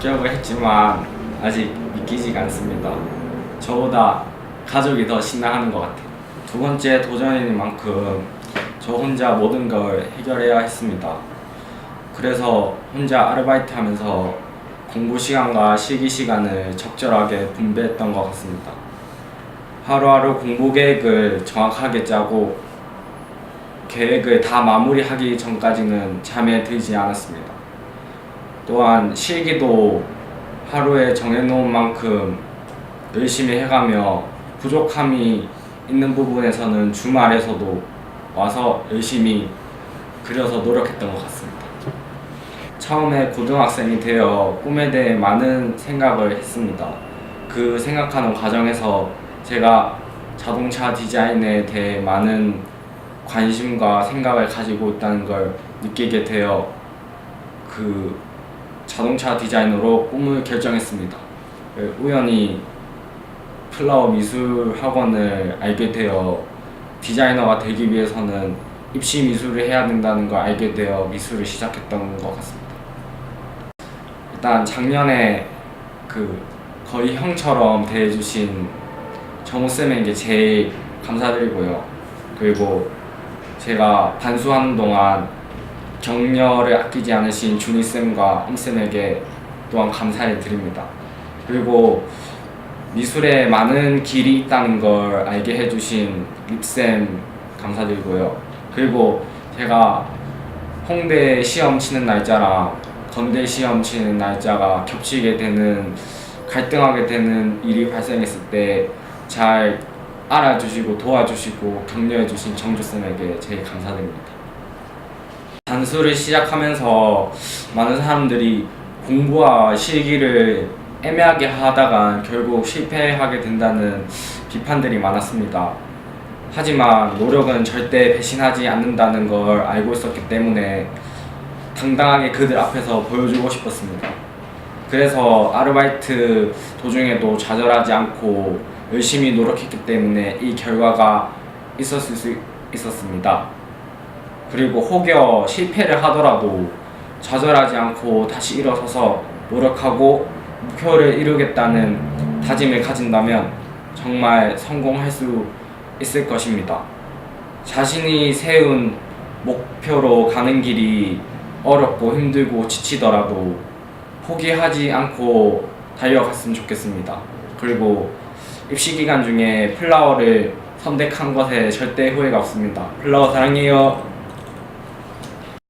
하지만 아직 믿기지가 않습니다. 저보다 가족이 더 신나하는 것 같아요. 두 번째 도전인 만큼 저 혼자 모든 걸 해결해야 했습니다. 그래서 혼자 아르바이트 하면서 공부 시간과 실기 시간을 적절하게 분배했던 것 같습니다. 하루하루 공부 계획을 정확하게 짜고 계획을 다 마무리하기 전까지는 잠에 들지 않았습니다. 또한 실기도 하루에 정해놓은 만큼 열심히 해가며 부족함이 있는 부분에서는 주말에서도 와서 열심히 그려서 노력했던 것 같습니다. 처음에 고등학생이 되어 꿈에 대해 많은 생각을 했습니다. 그 생각하는 과정에서 제가 자동차 디자인에 대해 많은 관심과 생각을 가지고 있다는 걸 느끼게 되어 그 자동차 디자이너로 꿈을 결정했습니다. 그 우연히 플라워 미술 학원을 알게 되어 디자이너가 되기 위해서는 입시 미술을 해야 된다는 걸 알게 되어 미술을 시작했던 것 같습니다. 일단 작년에 그 거의 형처럼 대해주신 정우 쌤에게 제일 감사드리고요. 그리고 제가 반수하는 동안 격려를 아끼지 않으신 준희 쌤과 엄 쌤에게 또한 감사를 드립니다. 그리고 미술에 많은 길이 있다는 걸 알게 해주신 립쌤 감사드리고요. 그리고 제가 홍대 시험 치는 날짜랑 건대 시험 치는 날짜가 겹치게 되는 갈등하게 되는 일이 발생했을 때 잘 알아주시고 도와주시고 격려해주신 정주쌤에게 제일 감사드립니다. 단수를 시작하면서 많은 사람들이 공부와 실기를 애매하게 하다가 결국 실패하게 된다는 비판들이 많았습니다. 하지만 노력은 절대 배신하지 않는다는 걸 알고 있었기 때문에 당당하게 그들 앞에서 보여주고 싶었습니다. 그래서 아르바이트 도중에도 좌절하지 않고 열심히 노력했기 때문에 이 결과가 있었을 수 있었습니다. 그리고 혹여 실패를 하더라도 좌절하지 않고 다시 일어서서 노력하고 목표를 이루겠다는 다짐을 가진다면 정말 성공할 수 있을 것입니다. 자신이 세운 목표로 가는 길이 어렵고 힘들고 지치더라도 포기하지 않고 달려갔으면 좋겠습니다. 그리고 입시 기간 중에 플라워를 선택한 것에 절대 후회가 없습니다. 플라워 사랑해요.